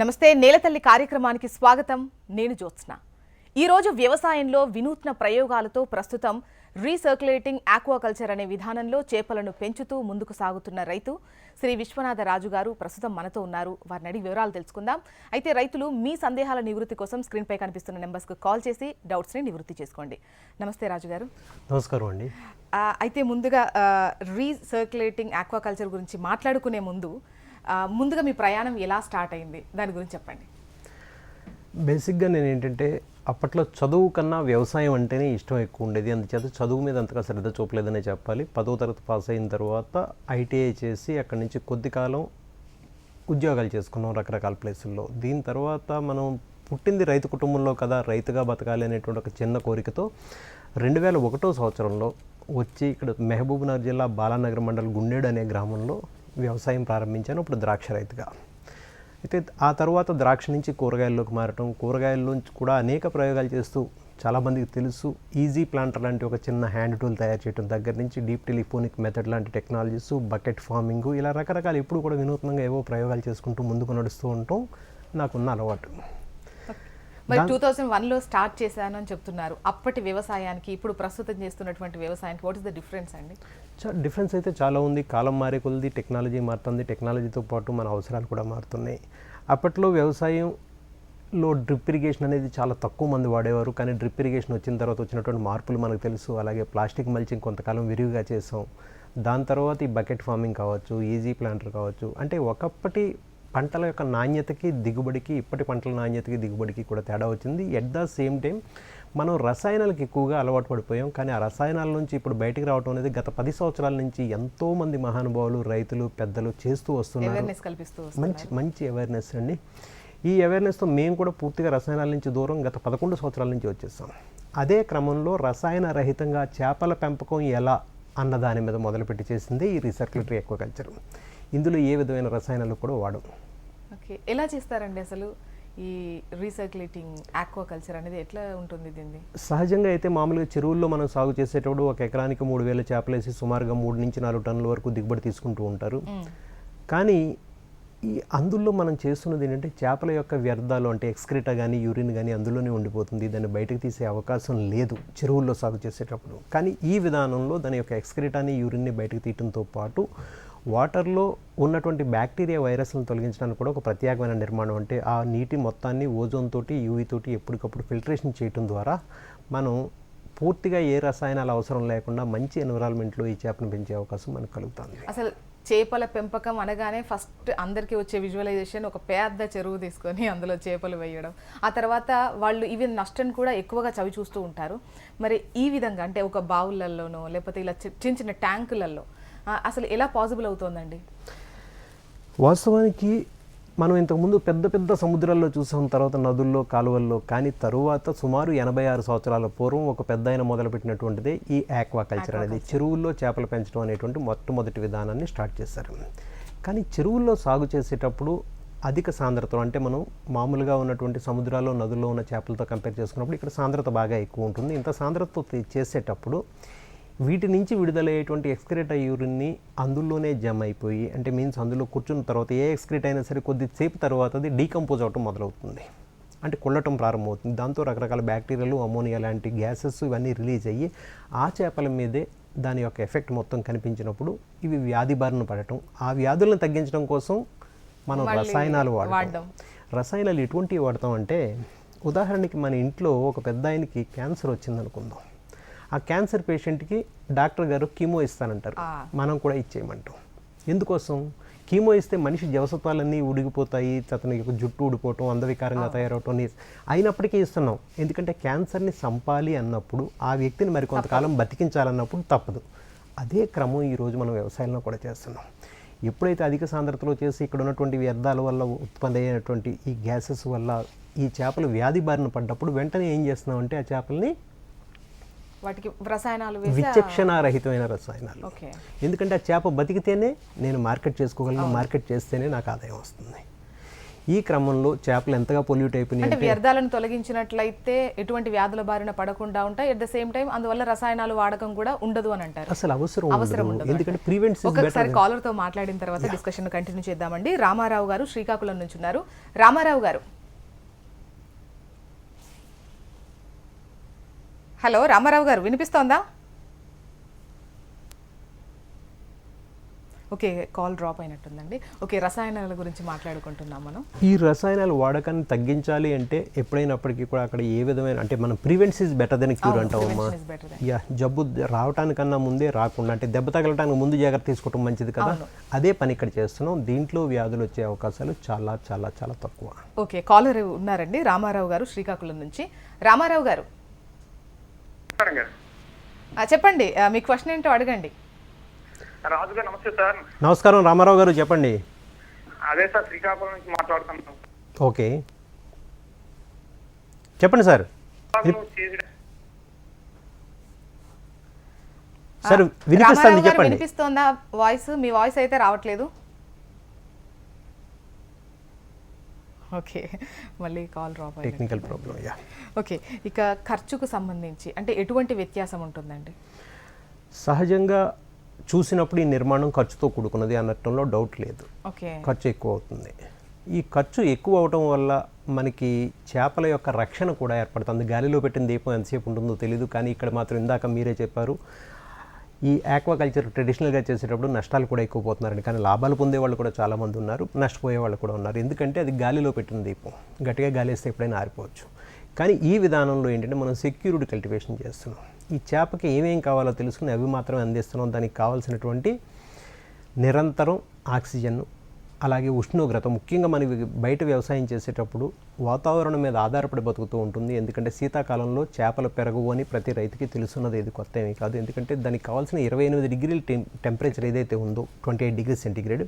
నమస్తే నేలతల్లి కార్యక్రమానికి స్వాగతం. నేను జ్యోత్స్న. ఈరోజు వ్యవసాయంలో వినూత్న ప్రయోగాలతో ప్రస్తుతం రీసర్క్యులేటింగ్ ఆక్వాకల్చర్ అనే విధానంలో చేపలను పెంచుతూ ముందుకు సాగుతున్న రైతు శ్రీ విశ్వనాథ రాజు గారు ప్రస్తుతం మనతో ఉన్నారు. వారిని అడిగి వివరాలు తెలుసుకుందాం. అయితే రైతులు మీ సందేహాల నివృత్తి కోసం స్క్రీన్పై కనిపిస్తున్న నెంబర్స్కు కాల్ చేసి డౌట్స్ని నివృత్తి చేసుకోండి. నమస్తే రాజు గారు. నమస్కారం అండి. అయితే ముందుగా రీసర్క్యులేటింగ్ ఆక్వాకల్చర్ గురించి మాట్లాడుకునే ముందు ముందుగా మీ ప్రయాణం ఎలా స్టార్ట్ అయింది? దాని గురించి చెప్పండి. బేసిక్గా నేను ఏంటంటే అప్పట్లో చదువు కన్నా వ్యవసాయం అంటేనే ఇష్టం ఎక్కువ ఉండేది. అందుచేత చదువు మీద అంతగా శ్రద్ధ చూపలేదనే చెప్పాలి. పదో తరగతి పాస్ అయిన తర్వాత ఐటీఐ చేసి అక్కడి నుంచి కొద్ది కాలం ఉద్యోగాలు చేసుకున్నాం రకరకాల ప్లేసుల్లో. దీని తర్వాత మనం పుట్టింది రైతు కుటుంబంలో కదా రైతుగా బతకాలి అనేటువంటి ఒక చిన్న కోరికతో రెండు వేల ఒకటో సంవత్సరంలో వచ్చి ఇక్కడ మహబూబ్నగర్ జిల్లా బాలానగర్ మండల్ గుండేడు అనే గ్రామంలో వ్యవసాయం ప్రారంభించాను ఇప్పుడు ద్రాక్ష రైతుగా. అయితే ఆ తర్వాత ద్రాక్ష నుంచి కూరగాయల్లోకి మారటం కూరగాయల్లోంచి కూడా అనేక ప్రయోగాలు చేస్తూ చాలామందికి తెలుసు ఈజీ ప్లాంటర్ లాంటి ఒక చిన్న హ్యాండ్ టూల్ తయారు చేయడం దగ్గర నుంచి డీప్ టెలిఫోనిక్ మెథడ్ లాంటి టెక్నాలజీస్ బకెట్ ఫార్మింగ్ ఇలా రకరకాల ఎప్పుడు కూడా వినూత్నంగా ఏవో ప్రయోగాలు చేసుకుంటూ ముందుకు నడుస్తూ ఉండటం నాకున్న అలవాటు. మరి టూ థౌజండ్ వన్లో స్టార్ట్ చేశాను అని చెప్తున్నారు. అప్పటి వ్యవసాయానికి ఇప్పుడు ప్రస్తుతం చేస్తున్నటువంటి వ్యవసాయానికి వాట్ ఇస్ ద డిఫరెన్స్ అండి? చా డిఫరెన్స్ అయితే చాలా ఉంది. కాలం మారే కొలది టెక్నాలజీ మారుతుంది టెక్నాలజీతో పాటు మన అవసరాలు కూడా మారుతున్నాయి. అప్పట్లో వ్యవసాయంలో డ్రిప్ ఇరిగేషన్ అనేది చాలా తక్కువ మంది వాడేవారు. కానీ డ్రిప్ ఇరిగేషన్ వచ్చిన తర్వాత వచ్చినటువంటి మార్పులు మనకు తెలుసు. అలాగే ప్లాస్టిక్ మల్చింగ్ కొంతకాలం విరివిగా చేసాం. దాని తర్వాత ఈ బకెట్ ఫార్మింగ్ కావచ్చు ఈజీ ప్లాంటర్ కావచ్చు. అంటే ఒకప్పటి పంటల యొక్క నాణ్యతకి దిగుబడికి ఇప్పటి పంటల నాణ్యతకి దిగుబడికి కూడా తేడా వచ్చింది. ఎట్ ద సేమ్ టైం మనం రసాయనాలకు ఎక్కువగా అలవాటు పడిపోయాం. కానీ ఆ రసాయనాల నుంచి ఇప్పుడు బయటికి రావడం అనేది గత పది సంవత్సరాల నుంచి ఎంతో మంది మహానుభావులు రైతులు పెద్దలు చేస్తూ వస్తున్నారు. మంచి మంచి అవేర్నెస్ అండి. ఈ అవేర్నెస్తో మేము కూడా పూర్తిగా రసాయనాల నుంచి దూరం గత పదకొండు సంవత్సరాల నుంచి వచ్చేసాం. అదే క్రమంలో రసాయన రహితంగా చేపల పెంపకం ఎలా అన్న దాని మీద మొదలుపెట్టి చేసింది ఈ రీసర్క్యులేటరీ ఎక్వాకల్చర్ ఇందులో ఏ విధమైన రసాయనాలు కూడా వాడం ఎలా చేస్తారండి అసలు? ఈ రీసర్క్యులేటింగ్ ఆక్వాకల్చర్ అనేది ఎట్లా ఉంటుంది దీన్ని సహజంగా అయితే మామూలుగా చెరువుల్లో మనం సాగు చేసేటప్పుడు ఒక ఎకరానికి మూడు వేల చేపలేసి సుమారుగా మూడు నుంచి నాలుగు టన్నుల వరకు దిగుబడి తీసుకుంటూ ఉంటారు. కానీ ఈ అందులో మనం చేస్తున్నది ఏంటంటే చేపల యొక్క వ్యర్థాలు అంటే ఎక్స్క్రిటా కానీ యూరిన్ కానీ అందులోనే ఉండిపోతుంది. దాన్ని బయటకు తీసే అవకాశం లేదు చెరువుల్లో సాగు చేసేటప్పుడు. కానీ ఈ విధానంలో దాని యొక్క ఎక్స్క్రిటాని యూరిన్ని బయటకు తీయడంతో పాటు వాటర్లో ఉన్నటువంటి బ్యాక్టీరియా వైరస్లను తొలగించడానికి కూడా ఒక ప్రత్యేకమైన నిర్మాణం. అంటే ఆ నీటి మొత్తాన్ని ఓజోన్ తోటి యూవీ తోటి ఎప్పటికప్పుడు ఫిల్టరేషన్ చేయటం ద్వారా మనం పూర్తిగా ఏ రసాయనాలు అవసరం లేకుండా మంచి ఎన్విరాన్మెంట్లో ఈ చేపను పెంచే అవకాశం మనకు కలుగుతుంది. అసలు చేపల పెంపకం అనగానే ఫస్ట్ అందరికీ వచ్చే విజువలైజేషన్ ఒక పెద్ద చెరువు తీసుకొని అందులో చేపలు వేయడం. ఆ తర్వాత వాళ్ళు ఇవి నష్టం కూడా ఎక్కువగా చవి చూస్తూ ఉంటారు. మరి ఈ విధంగా అంటే ఒక బావులలోనో లేకపోతే ఇలా చి- చిన్న చిన్న ట్యాంకులలో అసలు ఎలా పాసిబుల్ అవుతోందండి? వాస్తవానికి మనం ఇంతకుముందు పెద్ద పెద్ద సముద్రాల్లో చూసాం తర్వాత నదుల్లో కాలువల్లో కానీ తరువాత సుమారు ఎనభై ఆరు సంవత్సరాల పూర్వం ఒక పెద్ద ఆయన మొదలుపెట్టినటువంటిదే ఈ ఆక్వాకల్చర్ అనేది. చెరువుల్లో చేపలు పెంచడం అనేటువంటి మొట్టమొదటి విధానాన్ని స్టార్ట్ చేశారు. కానీ చెరువుల్లో సాగు చేసేటప్పుడు అధిక సాంద్రత అంటే మనం మామూలుగా ఉన్నటువంటి సముద్రాల్లో నదుల్లో ఉన్న చేపలతో కంపేర్ చేసుకున్నప్పుడు ఇక్కడ సాంద్రత బాగా ఎక్కువ ఉంటుంది. ఇంత సాంద్రతతో చేసేటప్పుడు వీటి నుంచి విడుదలయ్యేటువంటి ఎక్స్క్రేట్ యూరిన్ని అందులోనే జమ అయిపోయి అంటే మీన్స్ అందులో కూర్చున్న తర్వాత ఏ ఎక్స్క్రేట్ అయినా సరే కొద్దిసేపు తర్వాత అది డీకంపోజ్ అవటం మొదలవుతుంది. అంటే కొల్లటం ప్రారంభమవుతుంది. దాంతో రకరకాల బ్యాక్టీరియాలు అమోనియా లాంటి గ్యాసెస్ ఇవన్నీ రిలీజ్ అయ్యి ఆ చేపల మీదే దాని యొక్క ఎఫెక్ట్ మొత్తం కనిపించినప్పుడు ఇవి వ్యాధి బారిన పడటం. ఆ వ్యాధులను తగ్గించడం కోసం మనం రసాయనాలు. వాడటం. రసాయనాలు ఎటువంటివి వాడతాం అంటే ఉదాహరణకి మన ఇంట్లో ఒక పెద్ద ఆయనకి క్యాన్సర్ వచ్చిందనుకుందాం. ఆ క్యాన్సర్ పేషెంట్కి డాక్టర్ గారు కీమో ఇస్తానంటారు. మనం కూడా ఇచ్చేయమంటాం. ఎందుకోసం? కీమో ఇస్తే మనిషి జవసత్వాలన్నీ ఉడిగిపోతాయి అతనికి ఒక జుట్టు ఊడిపోవటం అందవికారంగా తయారవటం అయినప్పటికీ ఇస్తున్నాం. ఎందుకంటే క్యాన్సర్ని సంపాలి అన్నప్పుడు ఆ వ్యక్తిని మరి కొంతకాలం బతికించాలన్నప్పుడు తప్పదు. అదే క్రమం ఈరోజు మనం వ్యవసాయంలో కూడా చేస్తున్నాం. ఎప్పుడైతే అధిక సాంద్రతలో చేసి ఇక్కడ ఉన్నటువంటి వ్యర్థాల వల్ల ఉత్పత్తి అయినటువంటి ఈ గ్యాసెస్ వల్ల ఈ చేపలు వ్యాధి బారిన పడ్డప్పుడు వెంటనే ఏం చేస్తున్నామంటే ఆ చేపల్ని వాటికి రసాయనాలు విచక్షణారహితమైన రసాయనాలు. ఎందుకంటే ఆ చేప బతికితేనే నేను మార్కెట్ చేసుకోగలను మార్కెట్ చేస్తేనే నాకు ఆదాయం వస్తుంది. ఈ క్రమంలో చేపలు ఎంతగా పొల్యూట్ అయిపోయినాయి అంటే వ్యర్థాలను తొలగించినట్లయితే ఎటువంటి వ్యాధుల బారిన పడకుండా ఉంటాయి. ఎట్ ద సేమ్ టైం అందువల్ల రసాయనాలు వాడకం కూడా ఉండదు అని అంటారు. అసలు అవసరం అవసరం ఉండదు. ఎందుకంటే ప్రివెంట్స్ ఇస్ ఒక్కొక్కసారి కాలర్తో మాట్లాడిన తర్వాత డిస్కషన్ కంటిన్యూ చేద్దామండి. రామారావు గారు శ్రీకాకుళం నుంచి ఉన్నారు. రామారావు గారు హలో రామారావు గారు వినిపిస్తోందా? ఓకే కాల్ డ్రాప్ అయినట్టుందండి. ఓకే రసాయనాల గురించి మాట్లాడుకుంటున్నాం మనం. ఈ రసాయనాల వాడకాన్ని తగ్గించాలి అంటే ఎప్పుడైనప్పటికీ కూడా అక్కడ ఏ విధమైన అంటే మనం prevention is better than cure అంటామమ్మా yeah జబ్బు రావటానికన్నా ముందే రాకుండా అంటే దెబ్బ తగలటానికి ముందు జాగ్రత్త తీసుకోవటం మంచిది కదా? అదే పని ఇక్కడ చేస్తున్నాం. దీంట్లో వ్యాధులు వచ్చే అవకాశాలు చాలా చాలా చాలా తక్కువ. ఓకే కాలర్ ఉన్నారండి రామారావు గారు శ్రీకాకుళం నుంచి. రామారావు గారు చెప్పండి మీ క్వశ్చన్ ఏంటో అడగండి. రాజు గారు నమస్తే సార్. నమస్కారం రామారావు గారు చెప్పండి. అదే సార్ శ్రీకాకుళం నుంచి మాట్లాడుతున్నాం. ఓకే. చెప్పండి సార్. సార్ వినిపిస్తుంది రామారావు గారు చెప్పండి. వినిపిస్తోందా వాయిస్? మీ వాయిస్ అయితే రావట్లేదు. ఓకే. మళ్ళీ call drop technical problem yeah okay. ఇక ఖర్చుకు సంబంధించి అంటే ఎటువంటి వ్యత్యాసం ఉంటుందండి? సహజంగా చూసినప్పుడు ఈ నిర్మాణం ఖర్చుతో కూడుకున్నది అనటంలో డౌట్ లేదు. ఓకే. ఖర్చు ఎక్కువ అవుతుంది. ఈ ఖర్చు ఎక్కువ అవటం వల్ల మనకి చేపల యొక్క రక్షణ కూడా ఏర్పడుతుంది. గాలిలో పెట్టిన దీపం ఎంతసేపు ఉంటుందో తెలియదు కానీ ఇక్కడ మాత్రం ఇందాక మీరే చెప్పారు ఈ ఆక్వాకల్చర్ ట్రెడిషనల్గా చేసేటప్పుడు నష్టాలు కూడా ఎక్కువ పోతున్నారండి. కానీ లాభాలు పొందే వాళ్ళు కూడా చాలామంది ఉన్నారు. నష్టపోయే వాళ్ళు కూడా ఉన్నారు. ఎందుకంటే అది గాలిలో పెట్టిన దీపం. గట్టిగా గాలి వేస్తే ఎప్పుడైనా ఆరిపోవచ్చు. కానీ ఈ విధానంలో ఏంటంటే మనం సెక్యూర్డ్ కల్టివేషన్ చేస్తున్నాం. ఈ చేపకి ఏమేం కావాలో తెలుసుకుని అవి మాత్రమే అందిస్తున్నాం. దానికి కావాల్సినటువంటి నిరంతరం ఆక్సిజన్ అలాగే ఉష్ణోగ్రత ముఖ్యంగా మనం బయట వ్యవసాయం చేసేటప్పుడు వాతావరణం మీద ఆధారపడి బతుకుతూ ఉంటుంది. ఎందుకంటే శీతాకాలంలో చేపలు పెరగవు అని ప్రతి రైతుకి తెలుసున్నది ఇది కొత్త ఏమీ కాదు. ఎందుకంటే దానికి కావాల్సిన ఇరవై ఎనిమిది డిగ్రీల టెం టెంపరేచర్ ఏదైతే ఉందో ట్వంటీ ఎయిట్ డిగ్రీ సెంటిగ్రేడ్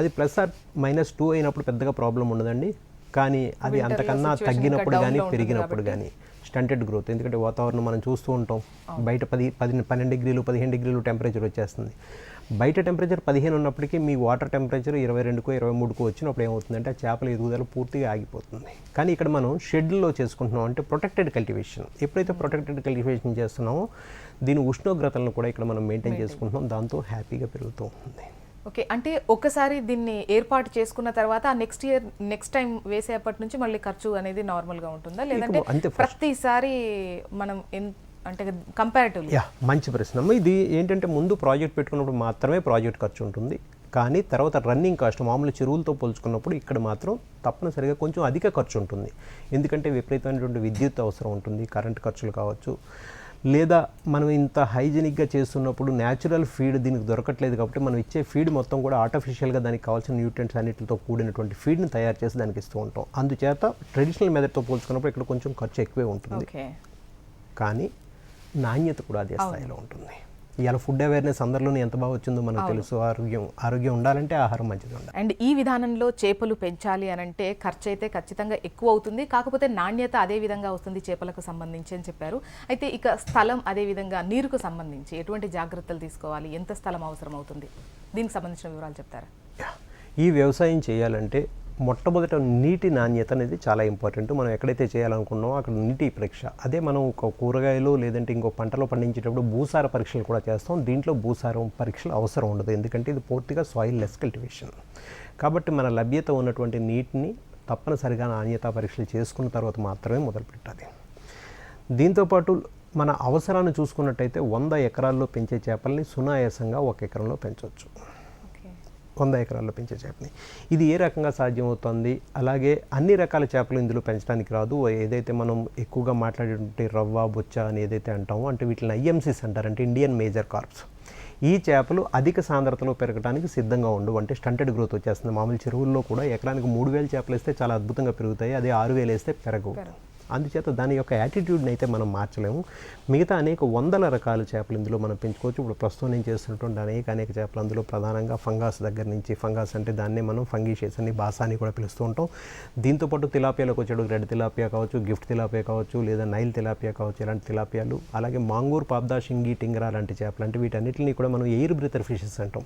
అది ప్లస్ ఆర్ మైనస్ టూ అయినప్పుడు పెద్దగా ప్రాబ్లం ఉండదండి. కానీ అది అంతకన్నా తగ్గినప్పుడు కానీ పెరిగినప్పుడు కానీ స్టంటెడ్ గ్రోత్ ఎందుకంటే వాతావరణం మనం చూస్తూ ఉంటాం. బయట పది పది పన్నెండు డిగ్రీలు పదిహేను డిగ్రీలు టెంపరేచర్ వచ్చేస్తుంది. బయట టెంపరేచర్ పదిహేను ఉన్నప్పటికీ మీ వాటర్ టెంపరేచర్ ఇరవై రెండుకో ఇరవై మూడుకో వచ్చినప్పుడు ఏమవుతుందంటే ఆ చేపల ఎదుగుదల పూర్తిగా ఆగిపోతుంది. కానీ ఇక్కడ మనం షెడ్లో చేసుకుంటున్నాం అంటే ప్రొటెక్టెడ్ కల్టివేషన్ ఎప్పుడైతే ప్రొటెక్టెడ్ కల్టివేషన్ చేస్తున్నామో దీని ఉష్ణోగ్రతలను కూడా ఇక్కడ మనం మెయింటైన్ చేసుకుంటున్నాం. దాంతో హ్యాపీగా పెరుగుతూ ఉంటుంది. ఓకే అంటే ఒకసారి దీన్ని ఏర్పాటు చేసుకున్న తర్వాత నెక్స్ట్ ఇయర్ నెక్స్ట్ టైం వేసేపటి నుంచి మళ్ళీ ఖర్చు అనేది నార్మల్గా ఉంటుందా? లేదంటే. ప్రతిసారి మనం ఎన్- అంటే కంపారిటివ్లీ యా మంచి ప్రశ్న. ఇది ఏంటంటే ముందు ప్రాజెక్ట్ పెట్టుకున్నప్పుడు మాత్రమే ప్రాజెక్ట్ ఖర్చు ఉంటుంది. కానీ తర్వాత రన్నింగ్ కాస్ట్ మామూలు చెరువులతో పోల్చుకున్నప్పుడు ఇక్కడ మాత్రం తప్పనిసరిగా కొంచెం అధిక ఖర్చు ఉంటుంది. ఎందుకంటే విపరీతమైనటువంటి విద్యుత్ అవసరం ఉంటుంది కరెంట్ ఖర్చులు కావచ్చు. లేదా మనం ఇంత హైజీనిక్గా చేస్తున్నప్పుడు న్యాచురల్ ఫీడ్ దీనికి దొరకట్లేదు కాబట్టి మనం ఇచ్చే ఫీడ్ మొత్తం కూడా ఆర్టిఫిషియల్గా దానికి కావాల్సిన న్యూట్రియంట్స్ అన్నిటితో కూడినటువంటి ఫీడ్ని తయారు చేసి దానికి ఇస్తూ ఉంటాం. అందుచేత ట్రెడిషనల్ మెథడ్తో పోల్చుకున్నప్పుడు ఇక్కడ కొంచెం ఖర్చు ఎక్కువే ఉంటుంది. కానీ నాణ్యత కూడా అదే స్థాయిలో ఉంటుంది. ఇవాళ ఫుడ్ అవేర్నెస్ అందరిలోనే ఎంత బాగా వచ్చిందో మనకు తెలుసు. ఆరోగ్యం ఆరోగ్యం ఉండాలంటే ఆహారం మంచిది ఉండాలి. అండ్ ఈ విధానంలో చేపలు పెంచాలి అని అంటే ఖర్చు అయితే ఖచ్చితంగా ఎక్కువ అవుతుంది. కాకపోతే నాణ్యత అదే విధంగా వస్తుంది చేపలకు సంబంధించి అని చెప్పారు. అయితే ఇక స్థలం అదే విధంగా నీరుకు సంబంధించి ఎటువంటి జాగ్రత్తలు తీసుకోవాలి? ఎంత స్థలం అవసరం అవుతుంది దీనికి సంబంధించిన వివరాలు చెప్తారా. ఈ వ్యవసాయం చేయాలంటే మొట్టమొదట నీటి నాణ్యత అనేది చాలా ఇంపార్టెంట్. మనం ఎక్కడైతే చేయాలనుకున్నామో అక్కడ నీటి పరీక్ష. అదే మనం ఒక కూరగాయలు లేదంటే ఇంకో పంటలో పండించేటప్పుడు భూసార పరీక్షలు కూడా చేస్తాం. దీంట్లో భూసారం పరీక్షలు అవసరం ఉండదు. ఎందుకంటే ఇది పూర్తిగా సాయిల్ లెస్ కల్టివేషన్ కాబట్టి మన లభ్యత ఉన్నటువంటి నీటిని తప్పనిసరిగా నాణ్యత పరీక్షలు చేసుకున్న తర్వాత మాత్రమే మొదలుపెట్టాలి దీంతోపాటు మన అవసరాన్ని చూసుకున్నట్టయితే వంద ఎకరాల్లో పెంచే చేపల్ని సునాయాసంగా ఒక ఎకరంలో పెంచవచ్చు వంద ఎకరాల్లో పెంచే చేపని. ఇది ఏ రకంగా సాధ్యమవుతుంది? అలాగే అన్ని రకాల చేపలు ఇందులో పెంచడానికి రాదు. ఏదైతే మనం ఎక్కువగా మాట్లాడేటువంటి రవ్వ బొచ్చ అని ఏదైతే అంటామో అంటే వీటిని ఐఎంసీస్ అంటారు అంటే ఇండియన్ మేజర్ కార్ప్స్. ఈ చేపలు అధిక సాంద్రతలో పెరగడానికి సిద్ధంగా ఉండవు. అంటే స్టంటెడ్ గ్రోత్ వచ్చేస్తుంది. మామూలు చెరువుల్లో కూడా ఎకరానికి మూడు వేలు చేపలు వేస్తే చాలా అద్భుతంగా పెరుగుతాయి. అదే ఆరు వేలు వేస్తే పెరగవు. అందుచేత దాని యొక్క యాటిట్యూడ్ని అయితే మనం మార్చలేము. మిగతా అనేక వందల రకాల చేపలు ఇందులో మనం పెంచుకోవచ్చు. ఇప్పుడు ప్రస్తుతం నేను చేస్తున్నటువంటి అనేక అనేక చేపలు అందులో ప్రధానంగా ఫంగాస్ దగ్గర నుంచి ఫంగాస్ అంటే దాన్నే మనం ఫంగీషేస్ అని బాసా అని కూడా పిలుస్తూ ఉంటాం. దీంతోపాటు తిలాపియాలకు వచ్చాడు రెడ్ తిలాపియా కావచ్చు గిఫ్ట్ తిలాపియా కావచ్చు లేదా నైల్ తిలాపియా కావచ్చు ఇలాంటి తిలాపియాలు అలాగే మాంగూర్ పాబ్దా షింగి టింగరా లాంటి చేపలు అంటే వీటన్నిటిని కూడా మనం ఎయిర్ బ్రీతర్ ఫిషెస్ అంటాం.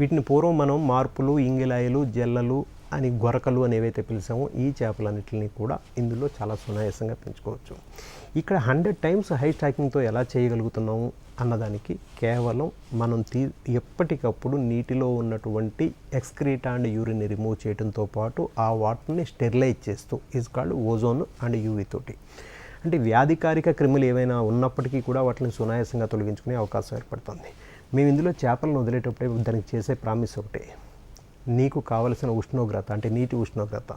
వీటిని పూర్వం మనం మార్పులు ఇంగిలాయలు జల్లలు అని గొరకలు అని ఏవైతే పిలిచామో ఈ చేపలన్నింటినీ కూడా ఇందులో చాలా సునాయాసంగా పెంచుకోవచ్చు. ఇక్కడ హండ్రెడ్ టైమ్స్ హై స్టాకింగ్తో ఎలా చేయగలుగుతున్నాము అన్నదానికి కేవలం మనం తీ ఎప్పటికప్పుడు నీటిలో ఉన్నటువంటి ఎక్స్క్రీటా అండ్ యూరిన్ రిమూవ్ చేయడంతో పాటు ఆ వాటర్ని స్టెరిలైజ్ చేస్తూ is called ozone and UV తోటి. అంటే వ్యాధికారిక క్రిములు ఏవైనా ఉన్నప్పటికీ కూడా వాటిని సునాయాసంగా తొలగించుకునే అవకాశం ఏర్పడుతుంది. మేము ఇందులో చేపలను వదిలేటప్పుడే దానికి చేసే ప్రామిస్ ఒకటి. నీకు కావలసిన ఉష్ణోగ్రత అంటే నీటి ఉష్ణోగ్రత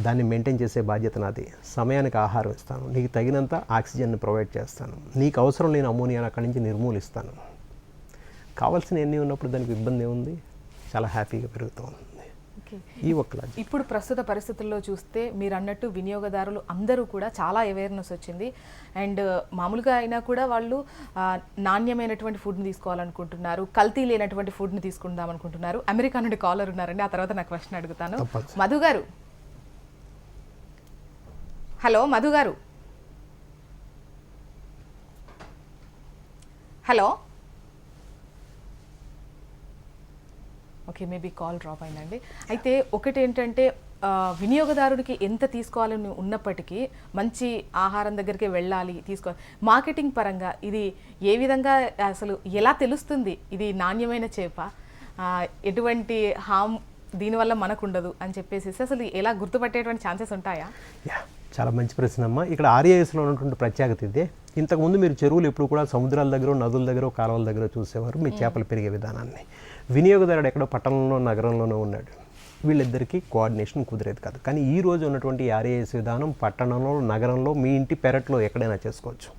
దాన్ని మెయింటైన్ చేసే బాధ్యత నాది. సమయానికి ఆహారం ఇస్తాను. నీకు తగినంత ఆక్సిజన్ని ప్రొవైడ్ చేస్తాను. నీకు అవసరం లేని అమోనియాను అక్కడి నుంచి నిర్మూలిస్తాను. కావాల్సిన ఎన్ని ఉన్నప్పుడు దానికి ఇబ్బంది ఏముంది? చాలా హ్యాపీగా పెరుగుతూ. ఉంది ఈ ఒక్క లాజిక్ ఇప్పుడు ప్రస్తుత పరిస్థితుల్లో చూస్తే మీరు అన్నట్టు వినియోగదారులు అందరూ కూడా చాలా అవేర్నెస్ వచ్చింది. అండ్ మామూలుగా అయినా కూడా వాళ్ళు నాణ్యమైనటువంటి ఫుడ్ని తీసుకోవాలనుకుంటున్నారు. కల్తీ లేనటువంటి ఫుడ్ని తీసుకుందాం అనుకుంటున్నారు. అమెరికా నుండి కాలర్ ఉన్నారండి. ఆ తర్వాత నా క్వశ్చన్ అడుగుతాను. Madhu garu. Hello Madhu garu. Hello. Okay maybe call drop అయిందండి. అయితే ఒకటి ఏంటంటే వినియోగదారుడికి ఎంత తీసుకోవాలని ఉన్నప్పటికీ మంచి ఆహారం దగ్గరికి వెళ్ళాలి తీసుకోవాలి మార్కెటింగ్ పరంగా ఇది ఏ విధంగా అసలు ఎలా తెలుస్తుంది? ఇది నాణ్యమైన చేప ఎటువంటి హామ్ దీనివల్ల మనకు ఉండదు అని చెప్పేసి అసలు ఎలా గుర్తుపట్టేటువంటి ఛాన్సెస్ ఉంటాయా? యా చాలా మంచి ప్రశ్న అమ్మా ఇక్కడ ఆర్ఏఎస్లో ఉన్నటువంటి ప్రత్యేకత ఇదే. ఇంతకుముందు మీరు చెరువులు ఎప్పుడు కూడా సముద్రాల దగ్గర నదుల దగ్గర కాలువల దగ్గర చూసేవారు. మీ చేపలు పెరిగే విధానాన్ని. వినియోగదారుడు ఎక్కడో పట్టణంలో నగరంలోనే ఉన్నాడు. వీళ్ళిద్దరికీ కోఆర్డినేషన్ కుదిరేది కాదు. కానీ ఈ రోజు ఉన్నటువంటి ఆర్ఏఎస్ విధానం పట్టణంలో నగరంలో మీ ఇంటి పెరట్లో ఎక్కడైనా చేసుకోవచ్చు.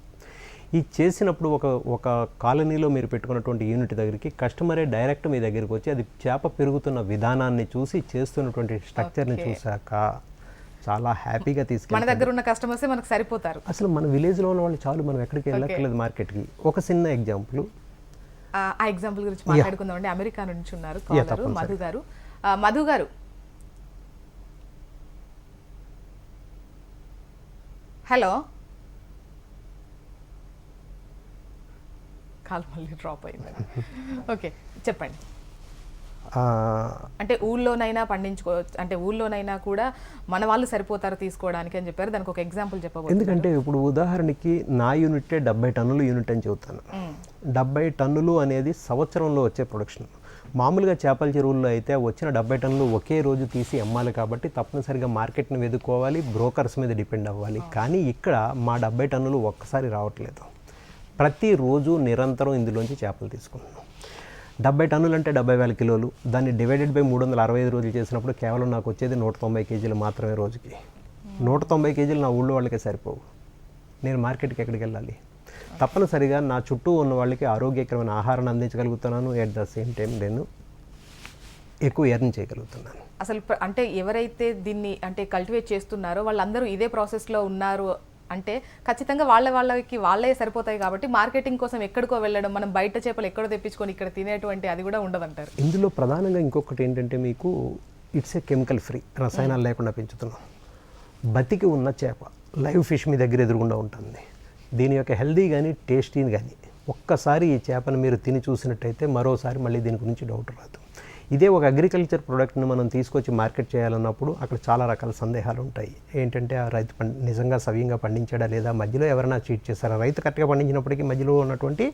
ఈ చేసినప్పుడు ఒక ఒక కాలనీలో మీరు పెట్టుకున్నటువంటి యూనిట్ దగ్గరికి కస్టమరే డైరెక్ట్ మీ దగ్గరికి వచ్చి అది చేప పెరుగుతున్న విధానాన్ని చూసి చేస్తున్నటువంటి స్ట్రక్చర్ని. చూశాక చాలా హ్యాపీగా మన తీసుకెళ్ళి దగ్గర ఉన్న కస్టమర్సే మనకు సరిపోతారు. అసలు మన విలేజ్లో ఉన్న వాళ్ళు చాలు మనం ఎక్కడికి వెళ్ళక్కర్లేదు మార్కెట్కి. ఒక చిన్న ఎగ్జాంపుల్ ఆ ఎగ్జాంపుల్ గురించి మాట్లాడుకుందామండి. అమెరికా నుంచి ఉన్నారు caller. Madhu garu. Madhu garu. Hello. Call మళ్ళీ డ్రాప్ అయింది. ఓకే చెప్పండి. అంటే ఊళ్ళోనైనా పండించుకోవచ్చు అంటే ఊళ్ళోనైనా కూడా మన వాళ్ళు సరిపోతారు తీసుకోవడానికి అని చెప్పారు. దానికి ఒక ఎగ్జాంపుల్ చెప్పబోతున్నారు ఎందుకంటే ఇప్పుడు ఉదాహరణకి నా యూనిటే డెబ్బై టన్నులు యూనిట్ అని చెబుతాను. డెబ్బై టన్నులు అనేది సంవత్సరంలో వచ్చే ప్రొడక్షన్ మామూలుగా చేపల చెరువుల్లో అయితే వచ్చిన డెబ్బై టన్నులు ఒకే రోజు తీసి అమ్మాలి కాబట్టి తప్పనిసరిగా మార్కెట్ని వెతుక్కోవాలి బ్రోకర్స్ మీద డిపెండ్ అవ్వాలి. కానీ ఇక్కడ మా డెబ్బై టన్నులు ఒక్కసారి రావట్లేదు. ప్రతిరోజు నిరంతరం ఇందులోంచి చేపలు తీసుకుంటున్నాం. డెబ్బై టన్నులు అంటే డెబ్బై వేల కిలోలు. దాన్ని డివైడెడ్ బై మూడు వందల అరవై ఐదు రోజులు చేసినప్పుడు కేవలం నాకు వచ్చేది నూట తొంభై కేజీలు మాత్రమే రోజుకి. నూట తొంభై కేజీలు నా ఊళ్ళో వాళ్ళకే సరిపోవు. నేను మార్కెట్కి ఎక్కడికి వెళ్ళాలి? తప్పనిసరిగా నా చుట్టూ ఉన్న వాళ్ళకి ఆరోగ్యకరమైన ఆహారాన్ని అందించగలుగుతున్నాను. ఎట్ ద సేమ్ టైం నేను ఎక్కువ ఎర్న్ చేయగలుగుతున్నాను. అసలు అంటే ఎవరైతే దీన్ని అంటే కల్టివేట్ చేస్తున్నారో వాళ్ళందరూ ఇదే ప్రాసెస్లో ఉన్నారు అంటే ఖచ్చితంగా వాళ్ళ వాళ్ళకి వాళ్ళే సరిపోతాయి కాబట్టి మార్కెటింగ్ కోసం ఎక్కడికో వెళ్ళడం మనం బయట చేపలు ఎక్కడో తెప్పించుకొని ఇక్కడ తినేటువంటి అది కూడా ఉండదంటారు. ఇందులో ప్రధానంగా ఇంకొకటి ఏంటంటే మీకు ఇట్స్ ఏ కెమికల్ ఫ్రీ రసాయనాలు లేకుండా పెంచుతున్నాం. బతికి ఉన్న చేప లైవ్ ఫిష్ మీ దగ్గర ఎదురుగుండా ఉంటుంది. దీని యొక్క హెల్దీ కానీ టేస్టీని కానీ ఒక్కసారి ఈ చేపను మీరు తిని చూసినట్టయితే మరోసారి మళ్ళీ దీని గురించి డౌట్ రాదు. ఇదే ఒక అగ్రికల్చర్ ప్రోడక్ట్ని మనం తీసుకొచ్చి మార్కెట్ చేయాలన్నప్పుడు అక్కడ చాలా రకాల సందేహాలు ఉంటాయి. ఏంటంటే ఆ రైతు పం నిజంగా సవ్యంగా పండించాడా లేదా మధ్యలో ఎవరైనా చీట్ చేస్తారా రైతు కరెక్ట్గా పండించినప్పటికీ మధ్యలో ఉన్నటువంటి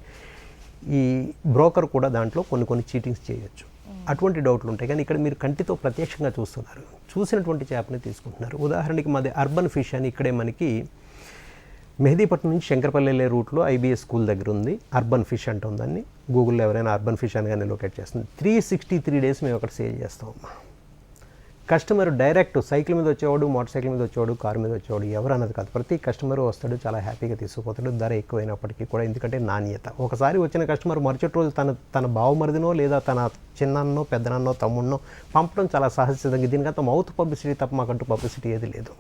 ఈ బ్రోకర్ కూడా దాంట్లో కొన్ని కొన్ని చీటింగ్స్ చేయొచ్చు. అటువంటి డౌట్లు ఉంటాయి. కానీ ఇక్కడ మీరు కంటితో ప్రత్యక్షంగా చూస్తున్నారు. చూసినటువంటి చేపని తీసుకుంటున్నారు. ఉదాహరణకి మాది అర్బన్ ఫిష్ అని ఇక్కడే మనకి మెహదీపట్నం నుంచి శంకరపల్లి వెళ్ళే రూట్లో ఐబీఎస్ స్కూల్ దగ్గర ఉంది. అర్బన్ ఫిష్ అంటుంది దాన్ని. గూగుల్లో ఎవరైనా అర్బన్ ఫిష్ అని కానీ లొకేట్ చేస్తుంది. త్రీ సిక్స్టీ త్రీ డేస్ మేము అక్కడ సేల్ చేస్తాం. కస్టమర్ డైరెక్ట్ సైకిల్ మీద వచ్చేవాడు మోటార్ సైకిల్ మీద వచ్చేవాడు కారు మీద వచ్చేవాడు ఎవరు అన్నది కాదు. ప్రతి కస్టమర్ వస్తాడు చాలా హ్యాపీగా తీసుకుపోతాడు. ధర ఎక్కువైనప్పటికీ కూడా ఎందుకంటే నాణ్యత. ఒకసారి వచ్చిన కస్టమర్ మరుసటి రోజు తన తన బావమరిదినో లేదా తన చిన్నన్నో పెద్దనన్నో తమ్ముడినో పంపడం చాలా సహజసిద్ధంగా దీనికంత మౌత్ పబ్లిసిటీ తప్ప మాకంటూ పబ్లిసిటీ ఏది లేదు.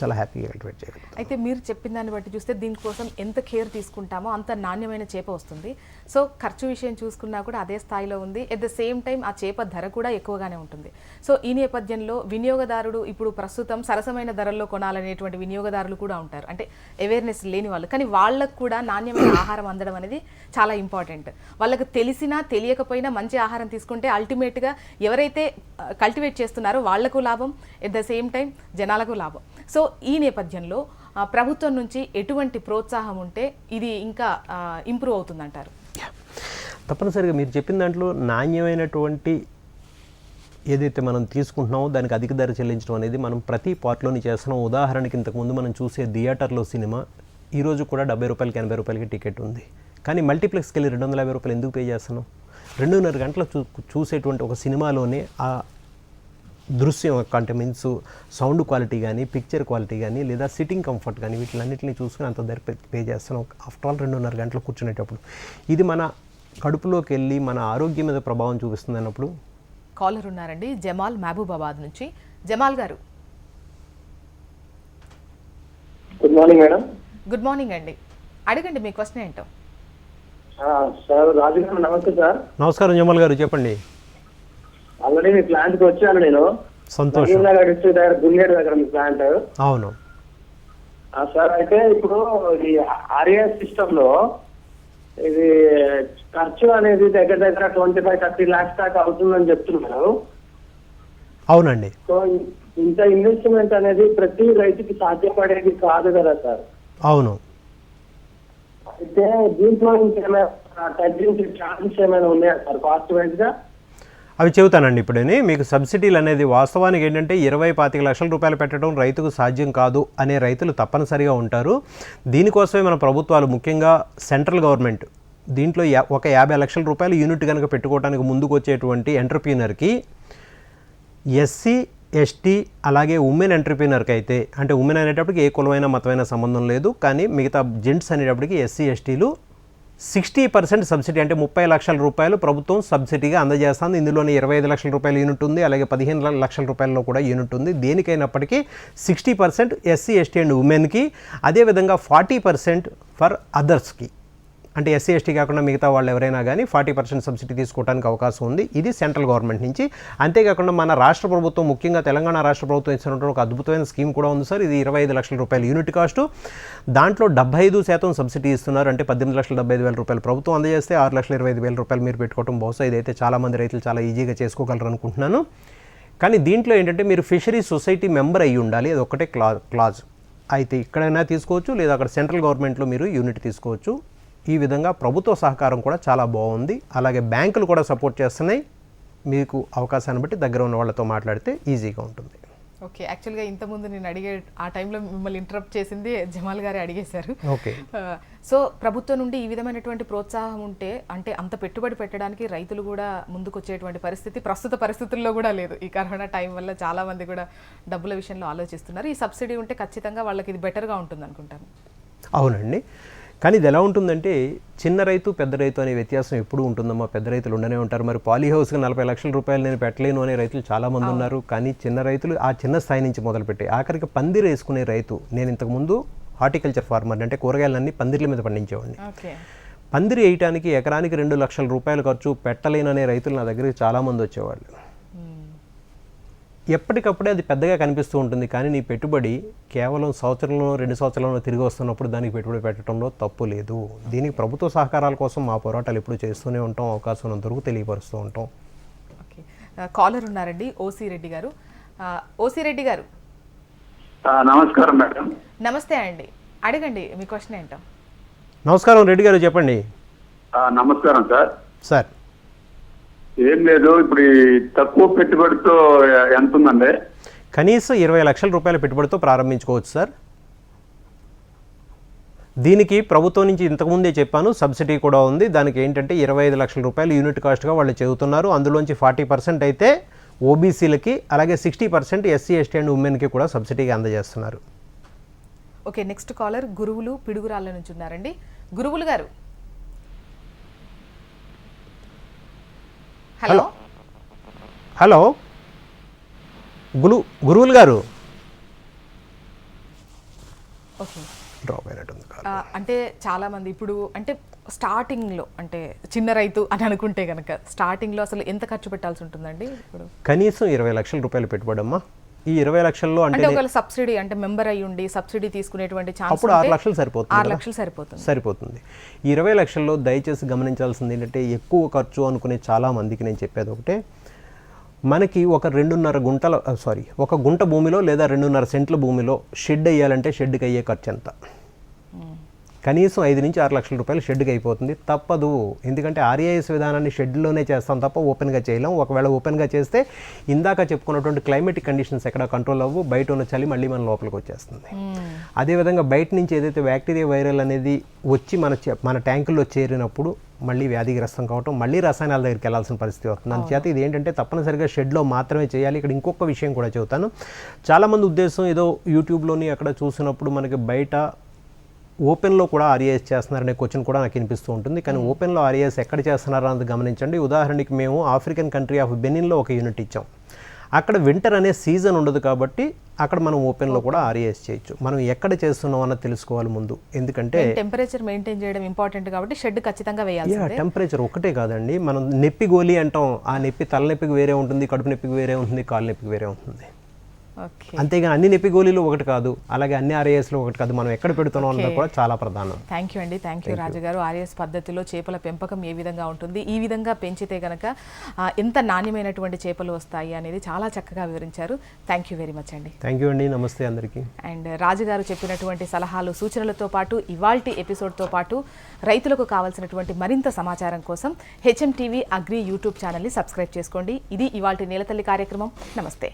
చాలా హ్యాపీగా కల్టివేట్ చేయగలుగుతాం. అయితే మీరు చెప్పిన దాన్ని బట్టి చూస్తే దీనికోసం ఎంత కేర్ తీసుకుంటామో అంత నాణ్యమైన చేప వస్తుంది. సో ఖర్చు విషయం చూసుకున్నా కూడా అదే స్థాయిలో ఉంది. ఎట్ ద సేమ్ టైం ఆ చేప ధర కూడా ఎక్కువగానే ఉంటుంది. సో ఈ నేపథ్యంలో వినియోగదారుడు ఇప్పుడు ప్రస్తుతం సరసమైన ధరల్లో కొనాలనేటువంటి వినియోగదారులు కూడా ఉంటారు. అంటే అవేర్నెస్ లేని వాళ్ళు. కానీ వాళ్ళకు కూడా నాణ్యమైన ఆహారం అందడం అనేది చాలా ఇంపార్టెంట్ వాళ్ళకి తెలిసినా తెలియకపోయినా మంచి ఆహారం తీసుకుంటే అల్టిమేట్గా ఎవరైతే కల్టివేట్ చేస్తున్నారో వాళ్ళకు లాభం. ఎట్ ద సేమ్ టైం జనాలకు లాభం. సో సో ఈ నేపథ్యంలో ఆ, ప్రభుత్వం నుంచి ఎటువంటి ప్రోత్సాహం ఉంటే ఇది ఇంకా ఇంప్రూవ్ అవుతుందంటారు? తప్పనిసరిగా మీరు చెప్పిన దాంట్లో నాణ్యమైనటువంటి ఏదైతే మనం తీసుకుంటున్నామో దానికి అధిక ధర చెల్లించడం అనేది మనం ప్రతి పార్ట్లోని చేస్తున్నాం. ఉదాహరణకి ఇంతకుముందు మనం చూసే థియేటర్లో సినిమా ఈరోజు కూడా డెబ్బై రూపాయలకి ఎనభై రూపాయలకి టికెట్ ఉంది. కానీ మల్టీప్లెక్స్కి వెళ్ళి రెండు వందల యాభై రూపాయలు ఎందుకు పే చేస్తున్నాం? రెండున్నర గంటల చూ చూసేటువంటి ఒక సినిమాలోనే ఆ దృశ్యం యొక్క అంటే మీన్స్ సౌండ్ క్వాలిటీ కానీ పిక్చర్ క్వాలిటీ కానీ లేదా సిట్టింగ్ కంఫర్ట్ కానీ వీటిలన్నింటినీ చూసుకుని అంత ధర పే- చేస్తున్నాం. ఆఫ్టర్ ఆల్ రెండున్నర గంటలు కూర్చునేటప్పుడు. ఇది మన కడుపులోకి వెళ్ళి మన ఆరోగ్యం మీద ప్రభావం చూపిస్తుంది అన్నప్పుడు. కాలర్ ఉన్నారండి జమాల్ మహబూబాబాద్ నుంచి. Jamal garu. Good morning madam. Good morning అండి. అడగండి మీ క్వశ్చన్ ఏంటో? ఆ, సార్ రాజు గారు నమస్తే సార్. నమస్కారం జమల్ గారు చెప్పండి. ఆల్రెడీ మీ ప్లాంట్కి వచ్చాను నేను. సంతోషం. నగర్ డిస్ట్రిక్ట్ దగ్గర గుండేరు దగ్గర మీ ప్లాంట్ అవును. సార్ అయితే ఇప్పుడు ఈ ఆర్ఏఎస్ సిస్టమ్లో ఇది ఖర్చు అనేది దగ్గర దగ్గర ట్వంటీ ఫైవ్ థర్టీ లాక్స్ దాకా అవుతుందని చెప్తున్నారు. అవునండి. సో ఇంత ఇన్వెస్ట్మెంట్ అనేది ప్రతి రైతుకి సాధ్యపడేది కాదు కదా సార్. అవును. అయితే దీంట్లో ఇంకేమైనా తగ్గించే ఛాన్సెస్ ఏమైనా ఉన్నాయా సార్ కాస్ట్ వైజ్గా? అవి చెబుతానండి ఇప్పుడని. మీకు సబ్సిడీలు అనేది వాస్తవానికి ఏంటంటే ఇరవై పాతిక లక్షల రూపాయలు పెట్టడం రైతుకు సాధ్యం కాదు అనే రైతులు తప్పనిసరిగా ఉంటారు. దీనికోసమే మన ప్రభుత్వాలు ముఖ్యంగా సెంట్రల్ గవర్నమెంట్ దీంట్లో యా- ఒక యాభై లక్షల రూపాయలు యూనిట్ కనుక పెట్టుకోవడానికి ముందుకు వచ్చేటువంటి ఎంటర్ప్రీనర్కి ఎస్సీ ఎస్టీ అలాగే ఉమెన్ ఎంటర్ప్రీనర్కి అయితే అంటే ఉమెన్ అనేటప్పటికి ఏ కులమైన మతమైన సంబంధం లేదు. కానీ మిగతా జెంట్స్ అనేటప్పటికి ఎస్సీ ఎస్టీలు సిక్స్టీ పర్సెంట్ సబ్సిడీ అంటే ముప్పై లక్షల రూపాయలు ప్రభుత్వం సబ్సిడీగా అందజేస్తుంది. ఇందులోనే ఇరవై ఐదు లక్షల రూపాయల యూనిట్ ఉంది అలాగే పదిహేను లక్షల రూపాయల్లో కూడా యూనిట్ ఉంది. దేనికైనప్పటికీ sixty percent SC ST and ఉమెన్కి అదేవిధంగా ఫార్టీ పర్సెంట్ ఫర్ అదర్స్కి. అంటే ఎస్సీ ఎస్టీ కాకుండా మిగతా వాళ్ళు ఎవరైనా కానీ ఫార్టీ పర్సెంట్ సబ్సిడీ తీసుకోవడానికి అవకాశం ఉంది. ఇది సెంట్రల్ గవర్నమెంట్ నుంచి. అంతేకాకుండా మన రాష్ట్ర ప్రభుత్వం ముఖ్యంగా తెలంగాణ రాష్ట్ర ప్రభుత్వం ఇచ్చినటువంటి ఒక అద్భుతమైన స్కీమ్ కూడా ఉంది సార్. ఇది ఇరవై ఐదు లక్షల రూపాయల యూనిట్ కాస్ట్. దాంట్లో డెబ్బై ఐదు శాతం సబ్సిడీ ఇస్తున్నారు. అంటే పద్దెనిమిది లక్షల డెబ్బై ఐదు వేల రూపాయలు ప్రభుత్వం అందజేస్తే ఆరు లక్షల ఇరవై ఐదు వేల రూపాయలు మీరు పెట్టుకోవడం బహుశా ఇదైతే చాలామంది రైతులు చాలా ఈజీగా చేసుకోగలరు అనుకుంటున్నాను. కానీ దీంట్లో ఏంటంటే మీరు ఫిషరీ సొసైటీ మెంబర్ అయ్యి ఉండాలి. అది ఒకటే క్లా క్లాజ్. అయితే ఇక్కడైనా తీసుకోవచ్చు. లేదా అక్కడ సెంట్రల్ గవర్నమెంట్లో మీరు యూనిట్ తీసుకోవచ్చు. ఈ విధంగా ప్రభుత్వ సహకారం కూడా చాలా బాగుంది. అలాగే బ్యాంకులు కూడా సపోర్ట్ చేస్తున్నాయి. మీకు అవకాశాన్ని బట్టి దగ్గర ఉన్న వాళ్ళతో మాట్లాడితే ఈజీగా ఉంటుంది. ఓకే యాక్చువల్గా ఇంతకుముందు నేను అడిగే ఆ టైంలో మిమ్మల్ని ఇంటరప్ట్ చేసింది జమాల్ గారే అడిగేశారు. ఓకే. సో ప్రభుత్వం నుండి ఈ విధమైనటువంటి ప్రోత్సాహం ఉంటే అంటే అంత పెట్టుబడి పెట్టడానికి రైతులు కూడా ముందుకు వచ్చేటువంటి పరిస్థితి ప్రస్తుత పరిస్థితుల్లో కూడా లేదు. ఈ కరోనా టైం వల్ల చాలా మంది కూడా డబ్బుల విషయంలో ఆలోచిస్తున్నారు. ఈ సబ్సిడీ ఉంటే ఖచ్చితంగా వాళ్ళకి ఇది బెటర్గా ఉంటుంది అనుకుంటాను అవునండి. కానీ ఇది ఎలా ఉంటుందంటే చిన్న రైతు పెద్ద రైతు అనే వ్యత్యాసం ఎప్పుడు ఉంటుందమ్మా. పెద్ద రైతులు ఉండనే ఉంటారు. మరి పాలీ హౌస్కి నలభై లక్షల రూపాయలు నేను పెట్టలేను అనే రైతులు చాలామంది ఉన్నారు. కానీ చిన్న రైతులు ఆ చిన్న స్థాయి నుంచి మొదలుపెట్టి ఆఖరికి పందిరి వేసుకునే రైతు నేను ఇంతకుముందు హార్టికల్చర్ ఫార్మర్ అంటే కూరగాయలన్నీ పందిర్ల మీద పండించేవాడిని. పందిరి వేయటానికి ఎకరానికి రెండు లక్షల రూపాయలు ఖర్చు పెట్టలేననే రైతులు నా దగ్గరికి చాలామంది వచ్చేవాళ్ళు. ఎప్పటికప్పుడే అది పెద్దగా కనిపిస్తూ ఉంటుంది. కానీ నీ పెట్టుబడి కేవలం సంవత్సరంలో రెండు సంవత్సరాల్లో తిరిగి వస్తున్నప్పుడు దానికి పెట్టుబడి పెట్టడంలో తప్పు లేదు. దీనికి ప్రభుత్వ సహకారాల కోసం మా పోరాటాలు ఎప్పుడు చేస్తూనే ఉంటాం. అవకాశం ఉన్నంతవరకు తెలియపరుస్తూ ఉంటాం. ఓకే. కాలర్ ఉన్నారండి ఓసీ రెడ్డి గారు. ఆ, ఓసీ రెడ్డి గారు. ఆ, నమస్కారం మేడం. నమస్తే అండి. అడగండి మీ క్వశ్చన్ ఏంటో. నమస్కారం రెడ్డి గారు చెప్పండి. ఆ, నమస్కారం సార్. సార్. ఏం లేదు ఇప్పుడు తక్కువ పెట్టుబడితో ఎంత ఉందండి కనీసం ఇరవై లక్షల రూపాయల పెట్టుబడితో ప్రారంభించుకోవచ్చు సార్. దీనికి ప్రభుత్వం నుంచి ఇంతకుముందే చెప్పాను సబ్సిడీ కూడా ఉంది. దానికి ఏంటంటే ఇరవై ఐదు లక్షల రూపాయలు యూనిట్ కాస్ట్గా వాళ్ళు చెబుతున్నారు. అందులోంచి ఫార్టీ పర్సెంట్ అయితే ఓబీసీలకి అలాగే sixty percent SC ST and ఉమెన్కి కూడా సబ్సిడీగా అందజేస్తున్నారు. ఓకే నెక్స్ట్ కాలర్ గురువులు పిడుగురాళ్ళ నుంచి ఉన్నారండి. గురువులు గారు హలో. హలో. గురు గురువులు గారు. ఓకే. డ్రాప్ అయినట్టుంది ఆ, అంటే చాలా మంది ఇప్పుడు అంటే స్టార్టింగ్లో అంటే చిన్న రైతు అని అనుకుంటే కనుక స్టార్టింగ్లో అసలు ఎంత ఖర్చు పెట్టాల్సి ఉంటుందండి ఇప్పుడు? కనీసం ఇరవై లక్షల రూపాయలు పెట్టుబడమ్మా. ఈ ఇరవై లక్షల్లో అంటే ఒకవేళ సబ్సిడీ అంటే మెంబర్ అయ్యి ఉండి సబ్సిడీ తీసుకునేటువంటి ఛాన్స్ అప్పుడు ఆరు లక్షలు సరిపోతుంది ఆరు? లక్షలు సరిపోతుంది. సరిపోతుంది. ఈ ఇరవై లక్షల్లో దయచేసి గమనించాల్సింది ఏంటంటే ఎక్కువ ఖర్చు అనుకునే చాలా మందికి నేను చెప్పేది ఒకటే. మనకి ఒక రెండున్నర గుంటల సారీ ఒక గుంట భూమిలో లేదా రెండున్నర సెంట్ల భూమిలో షెడ్ వేయాలంటే షెడ్కి అయ్యే ఖర్చు ఎంత? కనీసం ఐదు నుంచి ఆరు లక్షల రూపాయలు షెడ్కి అయిపోతుంది. తప్పదు. ఎందుకంటే ఆర్ఏఎస్ విధానాన్ని షెడ్లోనే చేస్తాం తప్ప ఓపెన్గా చేయలేం. ఒకవేళ ఓపెన్గా చేస్తే ఇందాక చెప్పుకున్నటువంటి క్లైమేటిక్ కండిషన్స్ ఎక్కడ కంట్రోల్ అవ్వు. బయట ఉన్న చలి మళ్ళీ మన లోపలికి వచ్చేస్తుంది. అదేవిధంగా బయట నుంచి ఏదైతే బ్యాక్టీరియా వైరల్ అనేది వచ్చి మన మన ట్యాంకుల్లో చేరినప్పుడు మళ్ళీ వ్యాధిగ్రస్తం కావటం మళ్ళీ రసాయనాల దగ్గరికి వెళ్ళాల్సిన పరిస్థితి వస్తుంది. అందుచేత ఇది ఏంటంటే తప్పనిసరిగా షెడ్లో మాత్రమే చేయాలి. ఇక్కడ ఇంకొక విషయం కూడా చెబుతాను. చాలామంది ఉద్దేశం ఏదో యూట్యూబ్లోని అక్కడ చూసినప్పుడు మనకి బయట ఓపెన్లో కూడా ఆర్ఏఎస్ చేస్తున్నారనే క్వశ్చన్ కూడా నాకు వినిపిస్తూ ఉంటుంది. కానీ ఓపెన్లో ఆర్ఏఎస్ ఎక్కడ చేస్తున్నారో అన్నది గమనించండి. ఉదాహరణకి మేము ఆఫ్రికన్ కంట్రీ ఆఫ్ బెనిన్లో ఒక యూనిట్ ఇచ్చాం. అక్కడ వింటర్ అనే సీజన్ ఉండదు కాబట్టి అక్కడ మనం ఓపెన్లో కూడా ఆర్ఏఎస్ చేయొచ్చు. మనం ఎక్కడ చేస్తున్నాం అన్నది తెలుసుకోవాలి ముందు. ఎందుకంటే టెంపరేచర్ మెయింటైన్ చేయడం ఇంపార్టెంట్ కాబట్టి షెడ్ ఖచ్చితంగా యా వేయాల్సిందే టెంపరేచర్ ఒకటే కాదండి. మనం నొప్పి గోలి అంటాం. ఆ నొప్పి తలనొప్పికి వేరే ఉంటుంది కడుపు నొప్పికి వేరే ఉంటుంది కాలు నొప్పికి వేరే ఉంటుంది. అంతేగాని అన్ని నొప్పి గోళీలు ఒకటి కాదు అలాగే అన్ని ఆర్ఏఎస్లో ఒకటి కాదు మనం ఎక్కడ పెడుతున్నాం అన్నది కూడా చాలా ప్రధానం. థ్యాంక్ యూ అండి థ్యాంక్ యూ రాజుగారు. ఆర్ఎస్ పద్ధతిలో చేపల పెంపకం ఏ విధంగా ఉంటుంది ఈ విధంగా పెంచితే గనక ఆ, ఎంత నాణ్యమైనటువంటి చేపలు వస్తాయి అనేది చాలా చక్కగా వివరించారు. థ్యాంక్ యూ వెరీ మచ్ అండి. థ్యాంక్ యూ అండి నమస్తే అందరికీ. అండ్ రాజుగారు చెప్పినటువంటి సలహాలు సూచనలతో పాటు ఇవాల్టి ఎపిసోడ్తో పాటు రైతులకు కావాల్సినటువంటి మరింత సమాచారం కోసం హెచ్ఎం టీవీ అగ్రి యూట్యూబ్ ఛానల్ని సబ్స్క్రైబ్ చేసుకోండి. ఇది ఇవాల్టి నీలతల్లి కార్యక్రమం. నమస్తే.